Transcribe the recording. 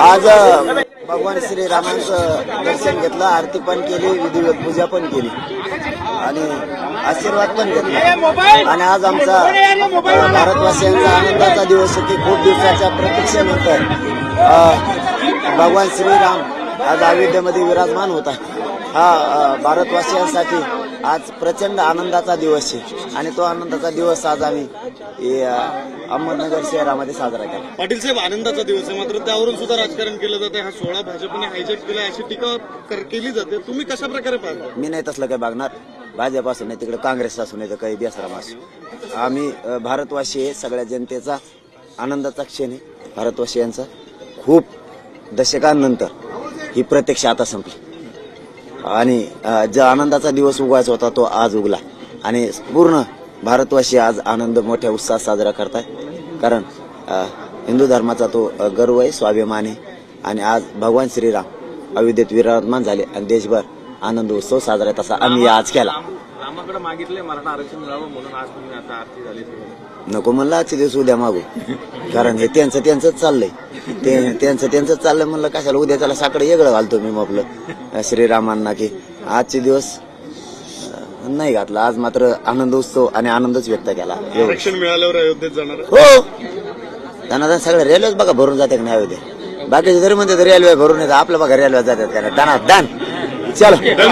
आज भगवान श्रीरामांचं दर्शन घेतलं आरती पण केली विधिवत पूजा पण केली. आणि आशीर्वाद पण घेतला. आणि आज आमचा भारतवासियांचा आनंदाचा दिवस होती की खूप दिवसाच्या प्रतीक्षेनंतर भगवान श्रीराम आज अयोध्येमध्ये विराजमान होता हा भारतवासियांसाठी आज प्रचंड आनंदाचा दिवस आहे. आणि तो आनंदाचा दिवस आज आम्ही अहमदनगर शहरामध्ये साजरा केला. पाटील साहेब आनंदाचा दिवस आहे. मात्र त्यावरून सुद्धा राजकारण केलं जाते हा सोहळा भाजपने हायजॅक केला अशी टीका केली जाते. तुम्ही कशा प्रकारे पाहता? मी नाही तसलं काही बघणार. भाजप असू नाही तिकडे काँग्रेस असू नाही तर काही बेसराम असू. आम्ही भारतवासी आहे. सगळ्या जनतेचा आनंदाचा क्षण आहे. भारतवासियांचा खूप दशकांनंतर ही प्रतीक्षा आता संपली. आणि जो आनंदाचा दिवस उगवायचा होता तो आज उगला. आणि पूर्ण भारतवासी आज आनंद मोठ्या उत्साहात साजरा करताय. कारण अ, हिंदू धर्माचा तो गर्व आहे स्वाभिमान आहे. आणि आज भगवान श्रीराम अयोध्येत विराजमान झाले आणि देशभर आनंद उत्सव साजरा आहे तसा आम्ही आज केला. नको म्हणलं आजचे दिवस उद्या मागू. कारण हे त्यांचं त्यांचंच चाललंय. ते त्यांचं त्यांचंच चाललंय म्हणलं कशाला उद्या त्याला साकडं वेगळं घालतो मी मग श्रीरामांना की. आजचे दिवस नाही घातला. आज मात्र आनंद उत्सव आणि आनंदच व्यक्त केला. आरक्षण मिळाल्यावर अयोध्येत जाणार हो. त्यांना सगळे रेल्वेच बघा भरून जाते नाही होते बाकीचे जरी म्हणते रेल्वे भरून येतात. आपलं बघा रेल्वे जातात का नाही. दान चलो.